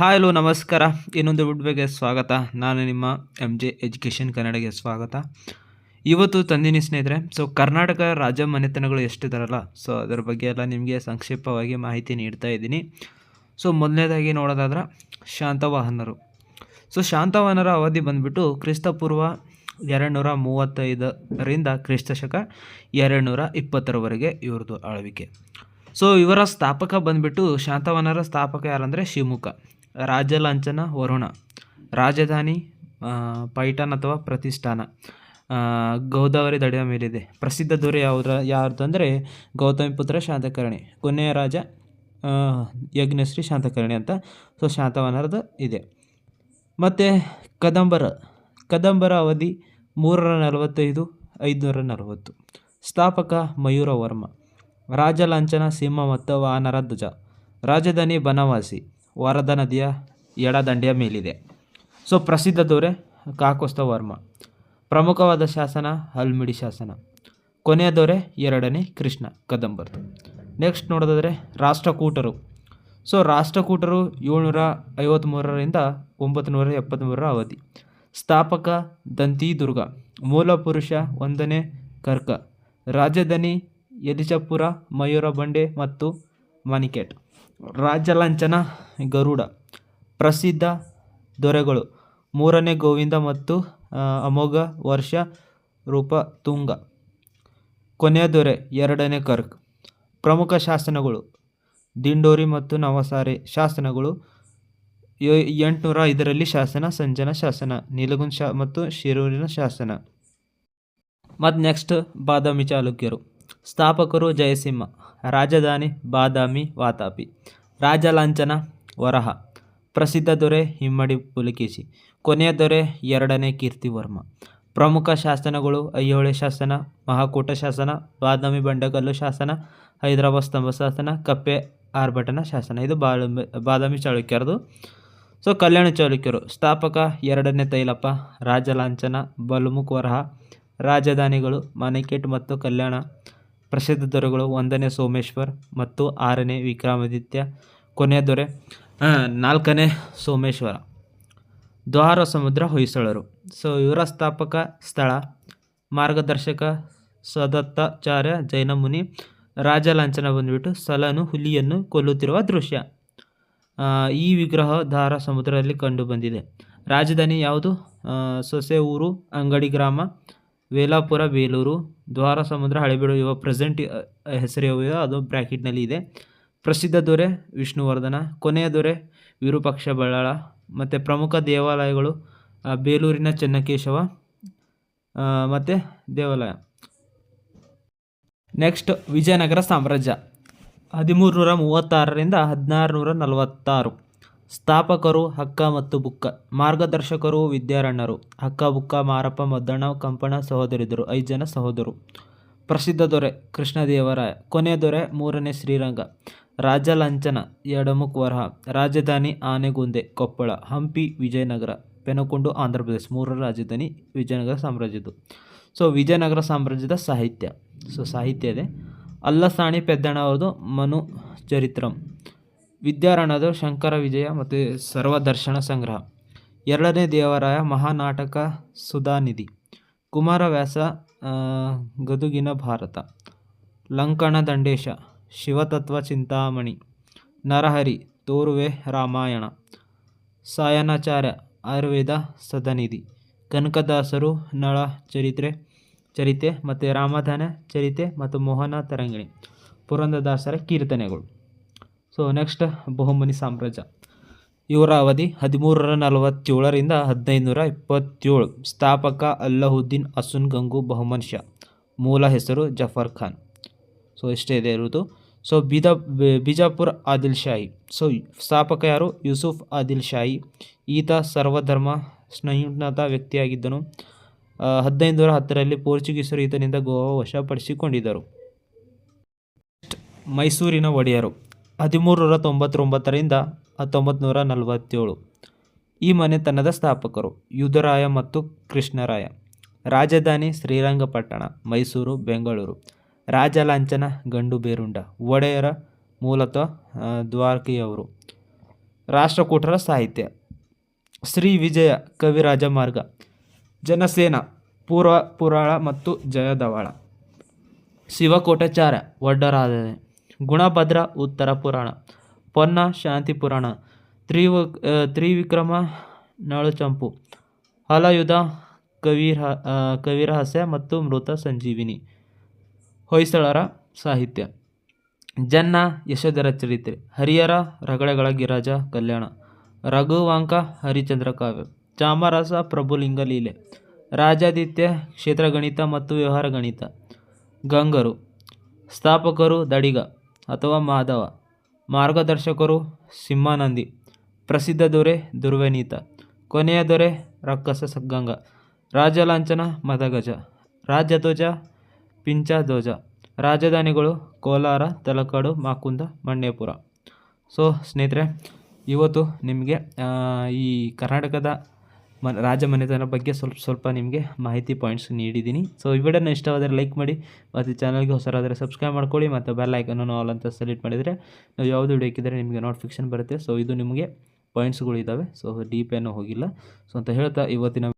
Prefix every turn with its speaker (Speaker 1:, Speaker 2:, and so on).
Speaker 1: Hi hello ನಮಸ್ಕಾರ. ಇನ್ನೊಂದು ಬಗ್ಗೆ ಸ್ವಾಗತ. ನಾನು ನಿಮ್ಮ ಎಂ ಜೆ ಎಜುಕೇಷನ್ ಕನ್ನಡಗೆ ಸ್ವಾಗತ. ಇವತ್ತು ತಂದಿನಿ ಸ್ನೇಹಿತರೆ ಸೊ ಕರ್ನಾಟಕ ರಾಜ್ಯ ಮನೆತನಗಳು ಎಷ್ಟಿದಾರಲ್ಲ ಸೊ ಅದರ ಬಗ್ಗೆ ಎಲ್ಲ ನಿಮಗೆ ಸಂಕ್ಷಿಪ್ತವಾಗಿ ಮಾಹಿತಿ ನೀಡ್ತಾ ಇದ್ದೀನಿ. ಸೊ ಮೊದಲನೇದಾಗಿ ನೋಡೋದಾದ್ರೆ ಶಾಂತವಾಹನರು. ಸೊ ಶಾಂತವಾಹನರ ಅವಧಿ ಬಂದುಬಿಟ್ಟು ಕ್ರಿಸ್ತಪೂರ್ವ ಎರಡು ನೂರ ಮೂವತ್ತೈದರಿಂದ ಕ್ರಿಸ್ತಶಕ ಎರಡು ನೂರ ಇಪ್ಪತ್ತರವರೆಗೆ ಇವ್ರದ್ದು ಆಳ್ವಿಕೆ. ಸೊ ಇವರ ಸ್ಥಾಪಕ ಬಂದ್ಬಿಟ್ಟು ಶಾಂತವನರ ಸ್ಥಾಪಕ ಯಾರಂದರೆ ಶಿವಮುಖ ರಾಜ್ಯ ಲಾಂಛನ ವರುಣ. ರಾಜಧಾನಿ ಪೈಠಾನ್ ಅಥವಾ ಪ್ರತಿಷ್ಠಾನ. ಗೋದಾವರಿ ದಡಿಯ ಮೇಲಿದೆ. ಪ್ರಸಿದ್ಧ ದೊರೆ ಯಾವುದ್ರ, ಯಾರ್ದು ಅಂದರೆ ಗೌತಮಿ ಪುತ್ರ ಶಾಂತಕರ್ಣಿ. ಕೊನೆಯ ರಾಜ ಯಜ್ಞಶ್ರೀ ಶಾಂತಕರ್ಣಿ ಅಂತ ಸೊ ಶಾಂತವನರದ ಇದೆ. ಮತ್ತು ಕದಂಬರ. ಕದಂಬರ ಅವಧಿ ಮೂರರ ನಲವತ್ತೈದು, ಐದುನೂರ ನಲವತ್ತು. ಸ್ಥಾಪಕ ಮಯೂರ ವರ್ಮ. ರಾಜ ಲಾಂಛನ ಸಿಂಹ ಮತ್ತು ವಾನರ ಧ್ವಜ. ರಾಜಧಾನಿ ಬನವಾಸಿ. ವರದಾ ನದಿಯ ಎಡದಂಡೆಯ ಮೇಲಿದೆ. ಸೊ ಪ್ರಸಿದ್ಧ ದೊರೆ ಕಾಕೋಸ್ತ ವರ್ಮ. ಪ್ರಮುಖವಾದ ಶಾಸನ ಹಲ್ಮಿಡಿ ಶಾಸನ. ಕೊನೆಯ ದೊರೆ ಎರಡನೇ ಕೃಷ್ಣ ಕದಂಬರ್ದು. ನೆಕ್ಸ್ಟ್ ನೋಡೋದಾದರೆ ರಾಷ್ಟ್ರಕೂಟರು. ಸೊ ರಾಷ್ಟ್ರಕೂಟರು ಏಳ್ನೂರ ಐವತ್ತ್ಮೂರರಿಂದ ಒಂಬತ್ತು ನೂರ ಎಪ್ಪತ್ತ್ಮೂರರ ಅವಧಿ. ಸ್ಥಾಪಕ ದಂತಿದುರ್ಗ ಮೂಲ ಪುರುಷ ಒಂದನೇ ಕರ್ಕ. ರಾಜಧಾನಿ ಯಲಿಜಪುರ ಮಯೂರ ಬಂಡೆ ಮತ್ತು ಮನಿಕೇಟ್ ರಾಜ್ಯ ಲಾಂಛನ ಗರುಡ. ಪ್ರಸಿದ್ಧ ದೊರೆಗಳು. ಮೂರನೇ ಗೋವಿಂದ ಮತ್ತು ಅಮೋಘ ವರ್ಷ ರೂಪ ತುಂಗ. ಕೊನೆಯ ದೊರೆ ಎರಡನೇ ಕರ್ಕ್. ಪ್ರಮುಖ ಶಾಸನಗಳು. ದಿಂಡೋರಿ ಮತ್ತು ನವಸಾರಿ ಶಾಸನಗಳು. ಎಂಟುನೂರ ಐದರಲ್ಲಿ ಶಾಸನ, ಸಂಜನ ಶಾಸನ ನೀಲಗುಂದ ಶಾ ಮತ್ತು ಶಿರೂರಿನ ಶಾಸನ. ಮತ್ತು ನೆಕ್ಸ್ಟ್ ಬಾದಾಮಿ ಚಾಲುಕ್ಯರು. ಸ್ಥಾಪಕರು ಜಯಸಿಂಹ, ರಾಜಧಾನಿ ಬಾದಾಮಿ ವಾತಾಪಿ ರಾಜ ಲಾಂಛನ ವರಹ, ಪ್ರಸಿದ್ಧ ದೊರೆ ಹಿಮ್ಮಡಿ ಪುಲಿಕೇಶಿ, ಕೊನೆಯ ದೊರೆ ಎರಡನೇ ಕೀರ್ತಿವರ್ಮ ಪ್ರಮುಖ ಶಾಸನಗಳು ಐಹೊಳೆ ಶಾಸನ, ಮಹಾಕೂಟ ಶಾಸನ, ಬಾದಾಮಿ ಬಂಡಗಲ್ಲು ಶಾಸನ, ಹೈದರಾಬಾದ್ ಸ್ತಂಭ ಶಾಸನ, ಕಪ್ಪೆ ಆರ್ಭಟನ ಶಾಸನ. ಇದು ಬಾದಾಮಿ ಚಾಳುಕ್ಯರದು. ಸೊ ಕಲ್ಯಾಣ ಚಾಲುಕ್ಯರು ಸ್ಥಾಪಕ ಎರಡನೇ ತೈಲಪ್ಪ, ರಾಜಲಾಂಛನ, ಬಲುಮುಖ್ ವರಹ, ರಾಜಧಾನಿಗಳು, ಮನೆಕೇಟ್ ಮತ್ತು ಕಲ್ಯಾಣ ಪ್ರಸಿದ್ಧ ದೊರೆಗಳು ಒಂದನೇ ಸೋಮೇಶ್ವರ್ ಮತ್ತು ಆರನೇ ವಿಕ್ರಮಾದಿತ್ಯ, ಕೊನೆಯ ದೊರೆ ನಾಲ್ಕನೇ ಸೋಮೇಶ್ವರ. ದ್ವಾರ ಸಮುದ್ರ ಹೊಯ್ಸಳರು. ಸೊ ಇವರ ಸ್ಥಾಪಕ ಸ್ಥಳ, ಮಾರ್ಗದರ್ಶಕ ಸದತ್ತಾಚಾರ್ಯ ಜೈನ ಮುನಿ ರಾಜ ಲಾಂಛನ ಬಂದುಬಿಟ್ಟು ಸಲನು ಹುಲಿಯನ್ನು ಕೊಲ್ಲುತ್ತಿರುವ ದೃಶ್ಯ. ಈ ವಿಗ್ರಹ ಧಾರ ಸಮುದ್ರದಲ್ಲಿ ಕಂಡುಬಂದಿದೆ ರಾಜಧಾನಿ ಯಾವುದು? ಸೊಸೆ ಊರು, ಅಂಗಡಿ ಗ್ರಾಮ ವೇಲಾಪುರ, ಬೇಲೂರು ದ್ವಾರ ಸಮುದ್ರ ಹಳೆಬೀಡು ಇವ ಪ್ರೆಸೆಂಟ್ ಹೆಸರು ಅದು ಬ್ರ್ಯಾಕೆಟ್ನಲ್ಲಿ ಇದೆ. ಪ್ರಸಿದ್ಧ ದೊರೆ ವಿಷ್ಣುವರ್ಧನ, ಕೊನೆಯ ದೊರೆ ವಿರೂಪಾಕ್ಷ ಬಳ್ಳಾಳ, ಮತ್ತು ಪ್ರಮುಖ ದೇವಾಲಯಗಳು ಬೇಲೂರಿನ ಚೆನ್ನಕೇಶವ ಮತ್ತು ದೇವಾಲಯ. ನೆಕ್ಸ್ಟ್ ವಿಜಯನಗರ ಸಾಮ್ರಾಜ್ಯ. ಹದಿಮೂರು ನೂರ ಮೂವತ್ತಾರರಿಂದ ಹದಿನಾರು ನೂರ ನಲವತ್ತಾರು. ಸ್ಥಾಪಕರು ಹಕ್ಕ ಮತ್ತು ಬುಕ್ಕ, ಮಾರ್ಗದರ್ಶಕರು ವಿದ್ಯಾರಣ್ಯರು, ಹಕ್ಕ ಬುಕ್ಕ, ಮಾರಪ್ಪ, ಮದ್ದಣ್ಣ, ಕಂಪಣ, ಸಹೋದರಿದ್ದರು, ಐದು ಜನ ಸಹೋದರು. ಪ್ರಸಿದ್ಧ ದೊರೆ ಕೃಷ್ಣದೇವರಾಯ, ಕೊನೆಯ ದೊರೆ ಮೂರನೇ ಶ್ರೀರಂಗ ರಾಜ ಲಾಂಛನ ಎಡಮುಖ್ ವರಹ, ರಾಜಧಾನಿ ಆನೆಗುಂದೆ, ಕೊಪ್ಪಳ, ಹಂಪಿ, ವಿಜಯನಗರ, ಪೆನಕೊಂಡು, ಆಂಧ್ರ ಪ್ರದೇಶ, ಮೂರರ ರಾಜಧಾನಿ ವಿಜಯನಗರ ಸಾಮ್ರಾಜ್ಯದ್ದು. ಸೊ ವಿಜಯನಗರ ಸಾಮ್ರಾಜ್ಯದ ಸಾಹಿತ್ಯ. ಸೊ ಸಾಹಿತ್ಯ ಇದೆ. ಅಲ್ಲಸಾಣಿ ಪೆದ್ದಣ್ಣ ಅವ್ರದ್ದು ಮನು ಚರಿತ್ರಂ. ವಿದ್ಯಾರಣ್ಯದು ಶಂಕರ ವಿಜಯ ಮತ್ತು ಸರ್ವದರ್ಶನ ಸಂಗ್ರಹ. ಎರಡನೇ ದೇವರಾಯ ಮಹಾನಾಟಕ ಸುಧಾನಿಧಿ. ಕುಮಾರವ್ಯಾಸ ಗದುಗಿನ ಭಾರತ. ಲಂಕಣ ದಂಡೇಶ, ಶಿವತತ್ವ ಚಿಂತಾಮಣಿ. ನರಹರಿ, ತೋರುವೆ ರಾಮಾಯಣ. ಸಾಯನಾಚಾರ್ಯ ಆಯುರ್ವೇದ ಸದನಿಧಿ. ಕನಕದಾಸರು, ನಳ ಚರಿತ್ರೆ, ಚರಿತೆ ಮತ್ತು ರಾಮಧನ ಚರಿತೆ ಮತ್ತು ಮೋಹನ ತರಂಗಿಣಿ. ಪುರಂದದಾಸರ ಕೀರ್ತನೆಗಳು. ಸೊ ನೆಕ್ಸ್ಟ್ ಬಹುಮನಿ ಸಾಮ್ರಾಜ್ಯ ಇವರ ಅವಧಿ ಹದಿಮೂರರ ನಲವತ್ತೇಳರಿಂದ ಹದಿನೈದು ನೂರ ಇಪ್ಪತ್ತೇಳು. ಸ್ಥಾಪಕ ಅಲ್ಲಹುದ್ದೀನ್ ಅಸುನ್ ಗಂಗು ಬಹುಮನ್ ಶಾ ಮೂಲ ಹೆಸರು ಜಫರ್ ಖಾನ್. ಸೊ ಇಷ್ಟೇ ಇದೆ ಇರುವುದು. ಸೊ ಬಿದ ಬಿಜಾಪುರ್ ಆದಿಲ್ ಶಾಹಿ. ಸೊ ಸ್ಥಾಪಕ ಯಾರು? ಯೂಸುಫ್ ಆದಿಲ್ ಶಾಹಿ. ಈತ ಸರ್ವಧರ್ಮ ಸ್ನೇಹಿತ ವ್ಯಕ್ತಿಯಾಗಿದ್ದನು. ಆ, ಹದಿನೈದು ನೂರ ಹತ್ತರಲ್ಲಿ ಪೋರ್ಚುಗೀಸರು ಈತನಿಂದ ಗೋವಾ ವಶಪಡಿಸಿಕೊಂಡಿದ್ದರು. ಮೈಸೂರಿನ ಒಡೆಯರು. ಹದಿಮೂರು ತೊಂಬತ್ತೊಂಬತ್ತರಿಂದ ಹತ್ತೊಂಬತ್ತು ನೂರ ನಲವತ್ತೇಳು ಈ ಮನೆತನದ ಸ್ಥಾಪಕರು ಯುದ್ಧರಾಯ ಮತ್ತು ಕೃಷ್ಣರಾಯ. ರಾಜಧಾನಿ ಶ್ರೀರಂಗಪಟ್ಟಣ, ಮೈಸೂರು, ಬೆಂಗಳೂರು. ರಾಜ ಲಾಂಛನ ಗಂಡು ಬೇರುಂಡ, ಒಡೆಯರ ಮೂಲತಃ ದ್ವಾರಕಿಯವರು. ರಾಷ್ಟ್ರಕೂಟರ ಸಾಹಿತ್ಯ. ಶ್ರೀ ವಿಜಯ ಕವಿರಾಜ ಮಾರ್ಗ. ಜನಸೇನ, ಪೂರ್ವ ಪುರಾಳ ಮತ್ತು ಜಯದವಾಳ. ಶಿವಕೋಟಾಚಾರ್ಯ ಒಡ್ಡರಾಧನೆ ಗುಣಭದ್ರ ಉತ್ತರ ಪುರಾಣ. ಪೊನ್ನ ಶಾಂತಿ ಪುರಾಣ. ತ್ರಿವ ತ್ರಿವಿಕ್ರಮ ನಳುಚಂಪು ಹಲಯುಧ ಕವಿರ ಕವಿರಹಸ್ಯ ಮತ್ತು ಮೃತ ಸಂಜೀವಿನಿ. ಹೊಯ್ಸಳರ ಸಾಹಿತ್ಯ. ಜನ್ನ ಯಶೋಧರ ಚರಿತ್ರೆ. ಹರಿಯರ ರಗಳೆಗಳ ಗಿರಾಜ ಕಲ್ಯಾಣ. ರಘುವಾಂಕ ಹರಿಚಂದ್ರ ಕಾವ್ಯ. ಚಾಮರಸ ಪ್ರಭುಲಿಂಗ ಲೀಲೆ. ರಾಜಾದಿತ್ಯ ಕ್ಷೇತ್ರಗಣಿತ ಮತ್ತು ವ್ಯವಹಾರ ಗಣಿತ ಗಂಗರು. ಸ್ಥಾಪಕರು ದಡಿಗ. ಅಥವಾ ಮಾಧವ. ಮಾರ್ಗದರ್ಶಕರು ಸಿಂಹಾನಂದಿ. ಪ್ರಸಿದ್ಧ ದೊರೆ ದುರ್ವನೀತ. ಕೊನೆಯ ದೊರೆ ರಕ್ಕಸ ಸಗ್ಗಂಗ. ರಾಜಲಾಂಛನ ಮದಗಜ. ರಾಜಧ್ವಜ ಪಿಂಚಧ್ವಜ ರಾಜಧಾನಿಗಳು ಕೋಲಾರ, ತಲಕಾಡು, ಮಾಕುಂದ, ಮಣ್ಣೇಪುರ. ಸೊ, ಸ್ನೇಹಿತರೆ, ಇವತ್ತು ನಿಮಗೆ ಈ ಕರ್ನಾಟಕದ ಮ ರಾಜ ಮನೆತನ ಬಗ್ಗೆ ಸ್ವಲ್ಪ ಸ್ವಲ್ಪ ನಿಮಗೆ ಮಾಹಿತಿ ಪಾಯಿಂಟ್ಸ್ ನೀಡಿದ್ದೀನಿ. ಸೊ ಈ ವಿಡಿಯೋನ ಇಷ್ಟವಾದರೆ ಲೈಕ್ ಮಾಡಿ, ಮತ್ತು ಚಾನಲ್ಗೆ ಹೊಸರಾದರೆ ಸಬ್ಸ್ಕ್ರೈಬ್ ಮಾಡ್ಕೊಳ್ಳಿ, ಮತ್ತು ಬೆಲ್ ಐಕನನ್ನು ಆಲ್ ಅಂತ ಸೆಲೆಕ್ಟ್ ಮಾಡಿದರೆ ನಾವು ಯಾವುದು ವಿಡಿಯೋ ಹಾಕಿದರೆ ನಿಮಗೆ ನೋಟಿಫಿಕೇಶನ್ ಬರುತ್ತೆ. ಸೊ ಇದು ನಿಮಗೆ ಪಾಯಿಂಟ್ಸ್ಗಳು ಇದ್ದಾವೆ ಸೊ ಡೀಪ್ ಏನೂ ಹೋಗಿಲ್ಲ. ಸೊ ಅಂತ ಹೇಳ್ತಾ ಇವತ್ತಿನ